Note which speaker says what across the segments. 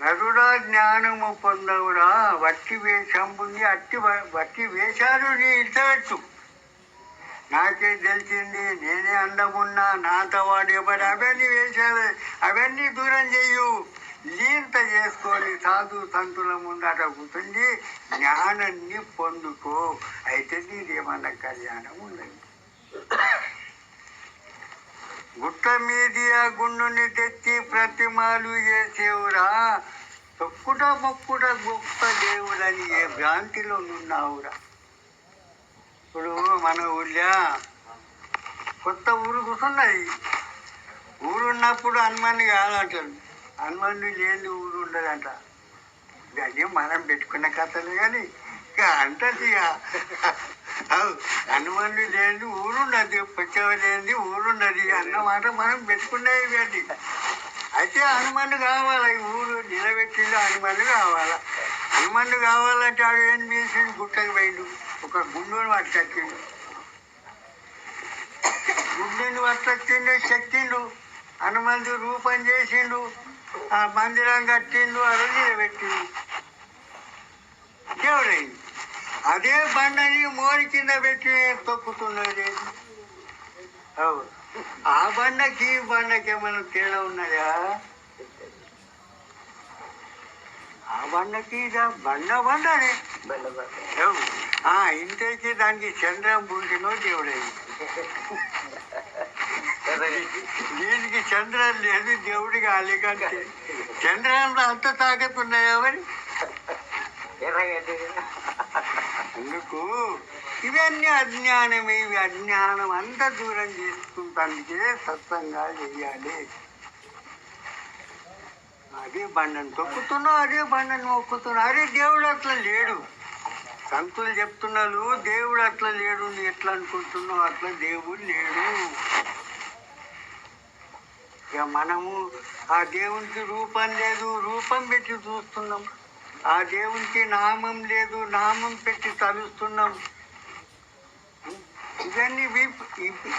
Speaker 1: నరుడా జ్ఞానము పొందవురా. వట్టి వేషంబుని అట్టి వట్టి వేషాలు నీ ఇచ్చవచ్చు నాకే తెలిసింది నేనే అందమున్నా నాతో వాడు ఎవరు? అవన్నీ వేషాలు అవన్నీ దూరం చేయు లీంత చేసుకొని సాధు సంతుల ముందట కూర్చుండి జ్ఞానాన్ని పొందుకో. అయితే నీదేమన్నా కళ్యాణం ఉన్నది. గుట్ట మీది ఆ గుండుని తెచ్చి ప్రతిమాలు చేసేవురా. తొక్కుట మొక్కుట గొప్ప దేవుడని ఏ భ్రాంతిలో నున్నావురా. ఇప్పుడు మన ఊళ్ళో కొత్త ఊరు కూర్చున్నది ఊరున్నప్పుడు హనుమాన్ని కాదంటారు. హనుమాన్ని లేని ఊరు ఉండదంట. అది మనం పెట్టుకున్న కథలు కానీ ఇక అంటది ఇక లేని ఊరున్నది పొచ్చవ లేని ఊరున్నది అన్నమాట మనం పెట్టుకునేవి అది అయితే హనుమాన్ కావాలి? ఈ ఊరు నిలబెట్టిండు హనుమాన్ కావాలా? హనుమాన్ కావాలంటే ఆడు ఏం చేసిండు? గుట్టకు పోయిండు. ఒక గుండుని పట్టుకొచ్చిండు. గుండెని పట్టుకొచ్చిండు శక్తిండు హనుమంతు రూపం చేసిండు. ఆ మందిరం కట్టిండు అది నిలబెట్టిండు. దేవుడైంది అదే బండని మోరి కింద పెట్టి తొక్కుతున్నది. ఆ బండకి ఈ బండకి ఏమైనా తేడా ఉన్నదా? ఆ బండకి బండ బండనే. ఇంటికి దానికి చంద్రం పూసినో దేవుడైంది దీనికి చంద్రం లేదు దేవుడికి అలిగంటే చంద్రంలో అంత తాకత్ ఉన్నాయా మరి అందుకు ఇవన్నీ అజ్ఞానమే ఇవి అజ్ఞానం అంత దూరం చేసుకుంటానికే సత్సంగా చేయాలి. అదే బండను తొక్కుతున్నావు అదే బండను మొక్కుతున్నావు అరే దేవుడు అట్లా లేడు. సంతులు చెప్తున్నారు దేవుడు అట్లా లేడు ఎట్లా అనుకుంటున్నావు? అట్లా దేవుడు లేడు. ఇక మనము ఆ దేవునికి రూపం లేదు రూపం పెట్టి చూస్తున్నాం. ఆ దేవునికి నామం లేదు నామం పెట్టి తలుస్తున్నాం. ఇవన్నీ విప్- ఇప్-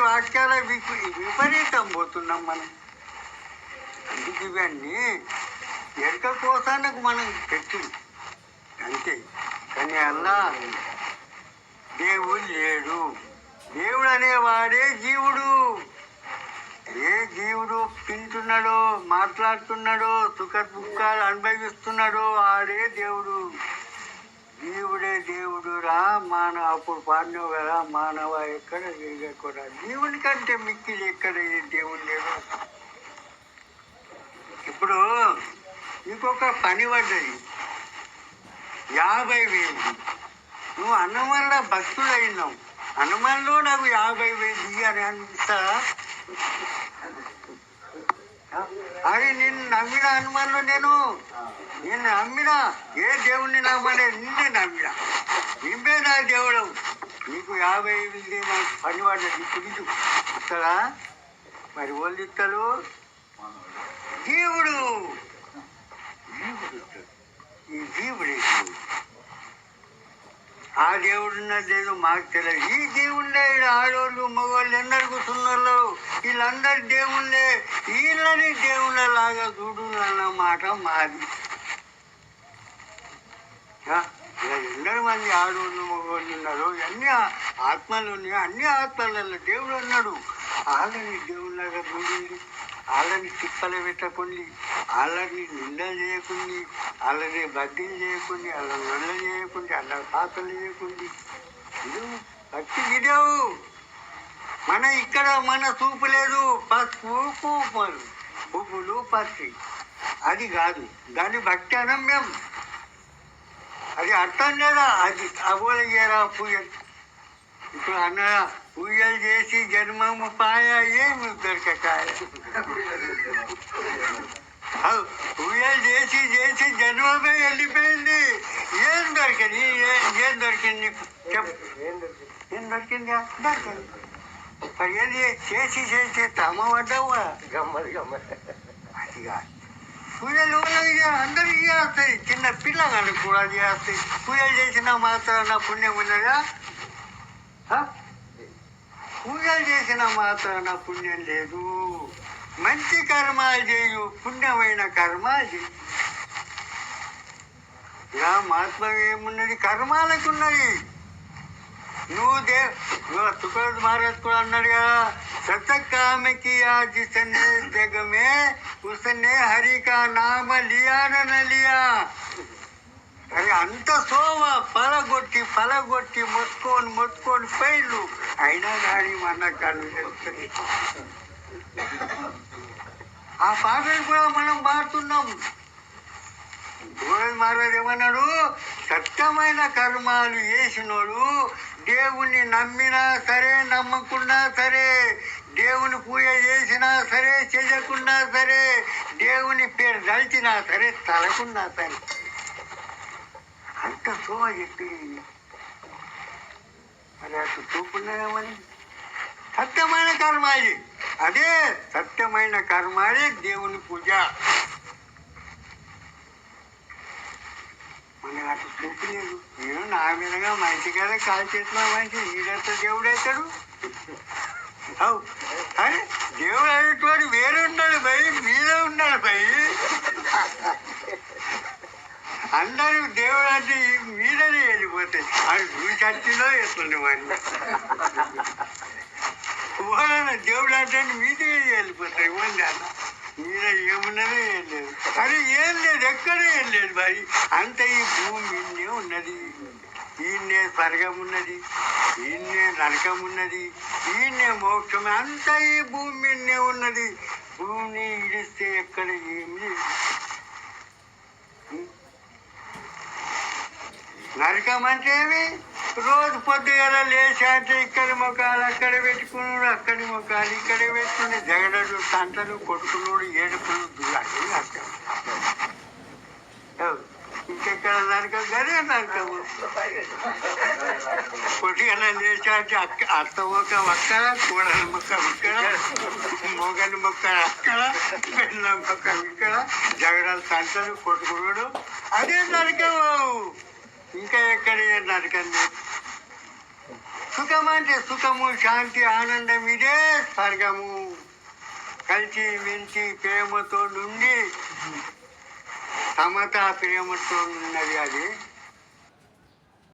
Speaker 1: వాక్యాల విప్- విపరీతం పోతున్నాం మనం. అందుకు ఇవన్నీ ఎరక కోసానికి మనం పెట్టింది అంతే. కానీ అలా దేవుడు లేడు. దేవుడు అనేవాడే జీవుడు. ఏ జీవుడు తింటున్నాడో మాట్లాడుతున్నాడో సుఖ దుఃఖాలు అనుభవిస్తున్నాడో ఆడే దేవుడు. జీవుడే దేవుడు మానవ అప్పుడు పాడినావు కదా మానవ ఎక్కడ కూడా దేవుని కంటే మిక్కిలి ఎక్కడ దేవుని లేదు ఇప్పుడు ఇంకొక పని పడ్డది. యాభై వేలు. నువ్వు అన్నవల్ల భక్తులైనావు హనుమాన్లో నాకు యాభై వేలు అని అనిపిస్తా అది నిన్ను నమ్మిన హనుమాన్లో నేను. నిన్ను నమ్మిన? ఏ దేవుణ్ణి నమ్మలే నిన్నే నమ్మిన. నింపే నా దేవుడు. నీకు యాభై వేలు నాకు పని పడ్డది ఇప్పుడు ఇస్తారా మరి వాళ్ళు ఇస్తారు జీవుడు. ఈ జీవుడే జీవుడు. ఆ దేవుడు ఉన్నది మాకు తెలియదు. ఈ దేవుళ్ళే ఈడ మగవాళ్ళు ఎందరు కూర్చున్నారు వీళ్ళందరు దేవుళ్ళే వీళ్ళని దేవుళ్ళ లాగా చూడు అన్నమాట మాది ఇలా ఎందరు మంది ఆడోళ్ళు మగవాళ్ళు ఉన్నారు? అన్ని ఆత్మలు ఉన్నాయి అన్ని ఆత్మలలో దేవుడు అన్నాడు వాళ్ళని దేవుళ్ళగా చూడండి. వాళ్ళని తిప్పలు పెట్టకుండి. వాళ్ళని నింద చేయకుండి. వాళ్ళని బద్దీలు చేయకుండి. వాళ్ళని నల్ల చేయకుండి. వాళ్ళ పాతలు చేయకుండి. ఇది భక్తి విడవు మన ఇక్కడ మన చూపు లేదు. పసుపు పూపలు పువ్వులు అది కాదు. దాని భక్తి అనం మేము అది అర్థం లేదా అది అబోల చేయరా పూజలు ఇప్పుడు అన్న పూజలు చేసి జన్మము పాయ ఏమి దొరకకాయ అవ్ పూజలు చేసి చేసి జన్మమే వెళ్ళిపోయింది ఏం దొరికింది ఏం ఏం దొరికింది నీకు? చెప్పు ఏం దొరికింది దొరికింది మరి ఏది చేసి చేసి తమ పడ్డావా
Speaker 2: గమ్మది గమ్మది
Speaker 1: అది కాదు పూజలు వాళ్ళకి అందరికీ చేస్తాయి చిన్న పిల్లగాళ్ళకి కూడా చేస్తాయి పూజలు చేసిన మాత్రాన పుణ్యం ఉన్నదా? ఆ? పూజలు చేసిన మాత్రాన పుణ్యం లేదు. మంచి కర్మాలు చేయు పుణ్యమైన కర్మాలు చేయు. ఇలా మహాత్మ ఏమున్నది? కర్మాలకున్నది. నువ్వు దే తుకరద్ మహారాజ్ కూడా అన్నాడు కదా. సతకామకి ఆజ్ సనే జగమే ఉసనే హరి నామ లియాన న లియా. అరే అంత సోమ పలగొట్టి పలగొట్టి మొత్తుకొని మొత్తుకొని పైళ్ళు అయినా కానీ మన కళ్ళు తెలుస్తుంది ఆ పాటలు కూడా మనం పాడుతున్నాం. గోవింద మహారాజ్ ఏమన్నాడు? సత్యమైన కర్మాలు చేసినోడు దేవుణ్ణి నమ్మినా సరే నమ్మకున్నా సరే దేవుని పూజ చేసినా సరే చేయకున్నా సరే దేవుని పేరు దలిచినా సరే తలకున్నా సరే. అంత శోభ చెప్పి మరి అటు చూపున్నామని సత్యమైన కర్మాది అదే సత్యమైన కర్మాదే దేవుని పూజ. మన అటు నేను నా మీదగా మంచి కదా కాల్ చేసిన మంచి ఈడంత దేవుడు అవుతాడు అవు అరే దేవుడు అనేటువంటి వేరే ఉన్నాడు భయ్ మీద ఉన్నాడు భయ్. అందరూ దేవుడు అంటే మీదనే వెళ్ళిపోతాయి. అది చూసి వచ్చిందో ఎట్లుండే మరి ఓడన దేవుడు అంటే మీదే వెళ్ళిపోతాయి ఓన్లీ అన్న మీద ఏమున్నదో ఏం లేదు. అరే ఏం లేదు ఎక్కడ ఏం లేదు మరి అంత ఈ భూమి ఇన్నే ఉన్నది. ఈయన్నే స్వర్గం ఉన్నది. ఈయన్నే నరకం ఉన్నది. ఈయన్నే మోక్షం అంత ఈ భూమి ఇన్నే ఉన్నది. భూమిని ఇడిస్తే ఎక్కడ ఏమి లేదు. నరకం అంటే ఏమి? రోజు పొద్దుగల లేచి అంటే ఇక్కడి ముఖాలు అక్కడ పెట్టుకున్నాడు అక్కడి ముఖాలు ఇక్కడ పెట్టుకుని జగడలు తంటలు కొట్టుకున్నాడు ఏడుపులు దులాడు ఇంకెక్కడ నరకం? గదే నరకము. పొద్దుగల లేచి అక్క అత్త ఒక అక్కడ కూడల మొక్క ఇక్కడ మొగలి మొక్క అక్కడ పెళ్ళ మొక్క ఇక్కడ. జగడలు తంటలు కొట్టుకున్నాడు. అదే నరకము. ఇంకా ఎక్కడ నరకం లేదు. సుఖం అంటే సుఖము శాంతి ఆనందం ఇదే స్వర్గము. కలిసి మించి ప్రేమతో నుండి సమత ప్రేమతో ఉన్నది అది.